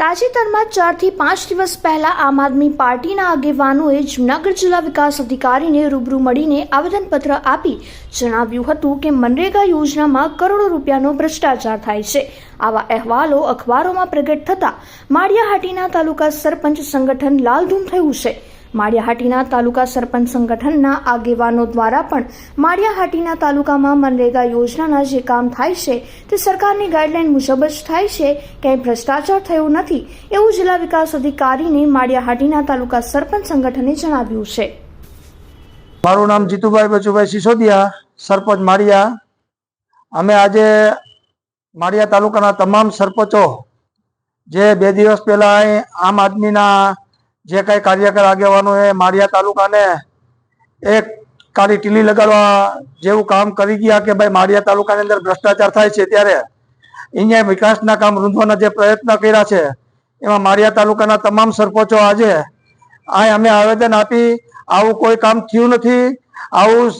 તાજેતરમાં ચારથી પાંચ દિવસ પહેલા આમ આદમી પાર્ટીના આગેવાનોએ જૂનાગઢ જિલ્લા વિકાસ અધિકારીને રૂબરૂ મળીને આવેદનપત્ર આપી જણાવ્યું હતું કે મનરેગા યોજનામાં કરોડો રૂપિયાનો ભ્રષ્ટાચાર થાય છે. આવા અહેવાલો અખબારોમાં પ્રગટ થતા માળિયાહાટીના તાલુકા સરપંચ સંગઠન લાલધૂમ થયું છે. માળિયાહાટીના તાલુકા સરપંચ સંગઠનના આગેવાનો દ્વારા પણ માળિયાહાટીના તાલુકામાં મનરેગા યોજનાના જે કામ થાય છે તે સરકારની ગાઈડલાઈન મુજબ જ થાય છે. ક્યાંય ભ્રષ્ટાચાર થયો નથી એવું જિલ્લા વિકાસ અધિકારીને માળિયાહાટીના તાલુકા સરપંચ સંગઠને જણાવ્યું છે. મારું નામ જીતુભાઈ બચુભાઈ સિસોદિયા, સરપંચ માળિયા. અમે આજે માળિયા તાલુકાના તમામ સરપંચો જે બે દિવસ પહેલા આમ આદમીના જે કાંઈ કાર્યકર આગેવાનોએ માળિયા તાલુકાને એક કાળી ટીલી લગાડવા જેવું કામ કરી ગયા કે ભાઈ માળિયા તાલુકાની અંદર ભ્રષ્ટાચાર થાય છે ત્યારે અહીંયા વિકાસના કામ રૂંધવાના જે પ્રયત્ન કર્યા છે, એમાં માળિયા તાલુકાના તમામ સરપંચો આજે આ અમે આવેદન આપી, આવું કોઈ કામ થયું નથી, આવું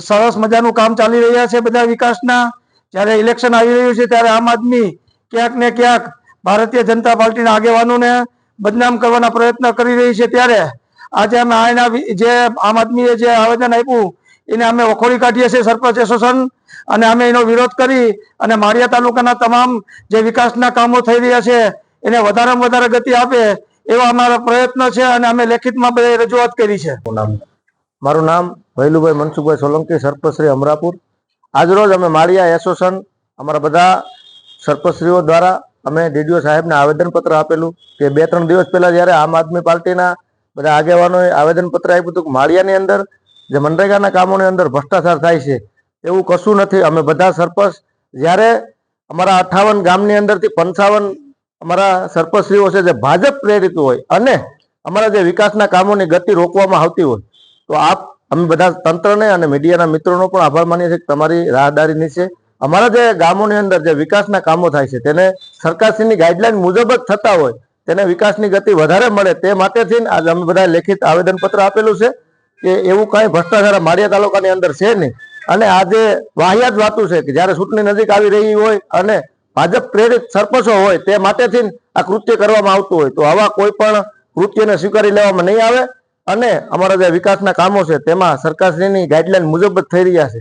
સરસ મજાનું કામ ચાલી રહ્યા છે બધા વિકાસના. જ્યારે ઇલેક્શન આવી રહ્યું છે ત્યારે આમ આદમી ક્યાંક ને ક્યાંક ભારતીય જનતા પાર્ટીના આગેવાનોને બદનામ કરવાના પ્રયત્ન કરી રહી છે ત્યારે આજે અમે આના જે આમ આદમીએ જે આવેદન આપ્યું, એને અમે વખોડી કાઢીએ છીએ સરપંચ એસોસિએશન, અને અમે એનો વિરોધ કરી અને માળિયા તાલુકાના તમામ જે વિકાસના કામો થઈ રહ્યા છે, એને વધારેમાં વધારે ગતિ આપે એવા અમારા પ્રયત્ન છે અને અમે લેખિતમાં બધી રજૂઆત કરી છે. મારું નામ વૈલુભાઈ મનસુખભાઈ સોલંકી સરપંચ શ્રી અમરાપુર. આજરોજ અમે માળિયા એસોસિએશન, અમારા બધા સરપંચશ્રીઓ દ્વારા અમે ડીડીઓ સાહેબને આવેદનપત્ર આપેલું કે બે ત્રણ દિવસ પહેલાં જ્યારે આમ આદમી પાર્ટીના બધા આગેવાનોએ આવેદનપત્ર આપ્યું હતું કે માળિયાની અંદર જે મનરેગાના કામોની અંદર ભ્રષ્ટાચાર થાય છે, એવું કશું નથી. અમે બધા સરપંચ જ્યારે અમારા અઠાવન ગામની અંદરથી પંચાવન અમારા સરપંચશ્રીઓ છે જે ભાજપ પ્રેરિત હોય અને અમારા જે વિકાસના કામોની ગતિ રોકવામાં આવતી હોય, તો આપ અમે બધા તંત્રને અને મીડિયાના મિત્રોનો પણ આભાર માનીએ છીએ તમારી રાહદારી નીચે અમારા જે ગામોની અંદર જે વિકાસના કામો થાય છે, તેને સરકારશ્રીની ગાઈડલાઈન મુજબ જ થતા હોય, તેને વિકાસની ગતિ વધારે મળે તે માટેથી જ આજે અમે બધા લેખિત આવેદનપત્ર આપેલું છે કે એવું કાંઈ ભ્રષ્ટાચાર માળિયા તાલુકાની અંદર છે નહીં. અને આજે વાહિયાત વાતું છે કે જ્યારે ચૂંટણી નજીક આવી રહી હોય અને ભાજપ પ્રેરિત સરપંચો હોય તે માટેથી આ કૃત્ય કરવામાં આવતું હોય, તો આવા કોઈ પણ કૃત્યને સ્વીકારી લેવામાં નહીં આવે. અને અમારા જે વિકાસના કામો છે, તેમાં સરકારશ્રીની ગાઈડલાઈન મુજબ જ થઈ રહ્યા છે.